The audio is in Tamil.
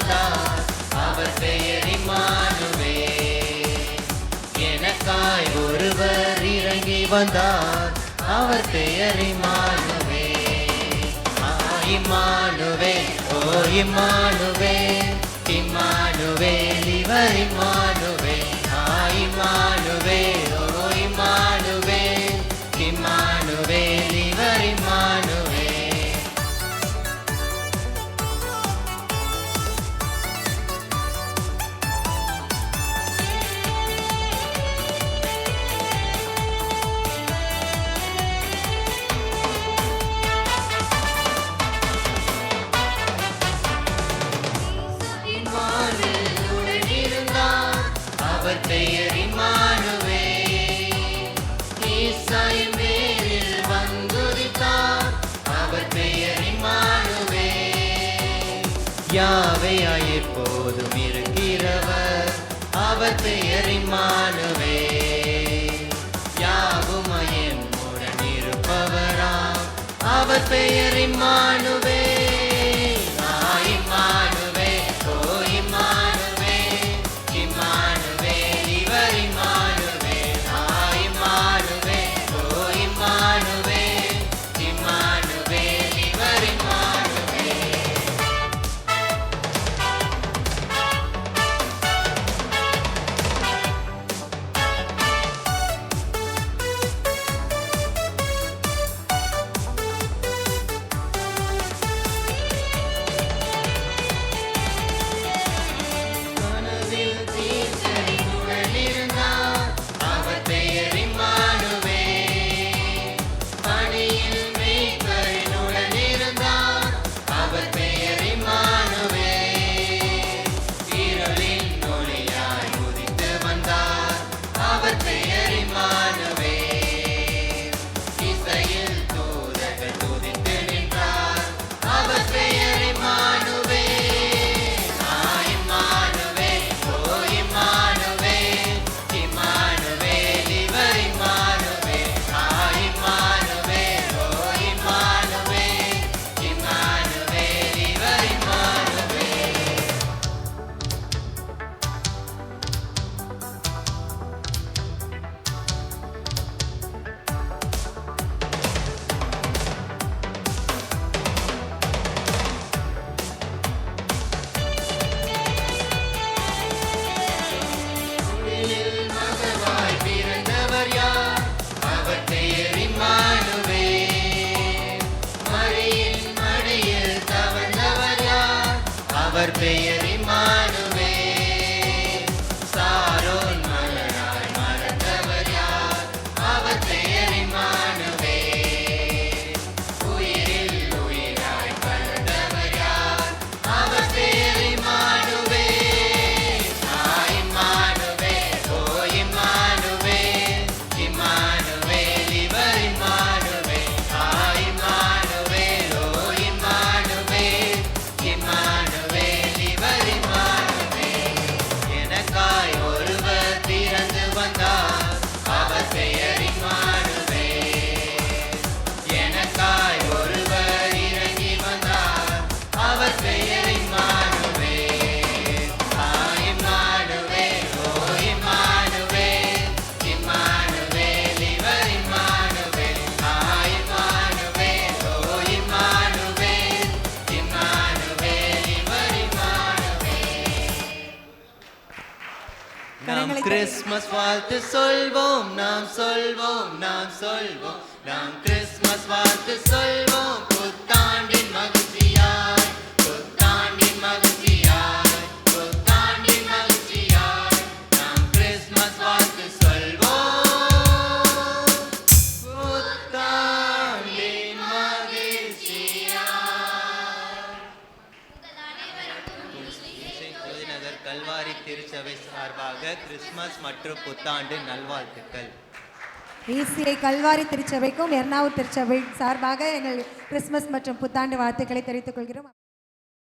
தான் அவர் பெயர் இமானுவே எனக்காய் ஒருவர் இறங்கி வந்தார். அவர் பெயர் இமானுவே இமானுவே ஓ இமானுவே அவர் பெயர் இமானுவே ஈசாய் மேலில் வந்துரித்தார் அவர் பெயர் இமானுவே யாவையாய் எப்போதும் இருக்கிறவர்? அவர் பெயர் இமானுவே யாவுமாய் எம்முடன் இருப்பவரா? அவர் பெயர் இமானுவே Mano. நாம் கிறிஸ்மஸ் வாழ்த்து சொல்வோம் நாம் சொல்வோம் நாம் சொல்வோம் நாம் கிறிஸ்மஸ் வாழ்த்து சொல் சேவை சார்பாக கிறிஸ்துமஸ் மற்றும் புத்தாண்டு நல்வாழ்த்துக்கள். இசிஐ கல்வாரி திருச்சபைக்கும் எர்ணாவூர் திருச்சபை சார்பாக எங்கள் கிறிஸ்துமஸ் மற்றும் புத்தாண்டு வாழ்த்துக்களை தெரிவித்துக் கொள்கிறோம்.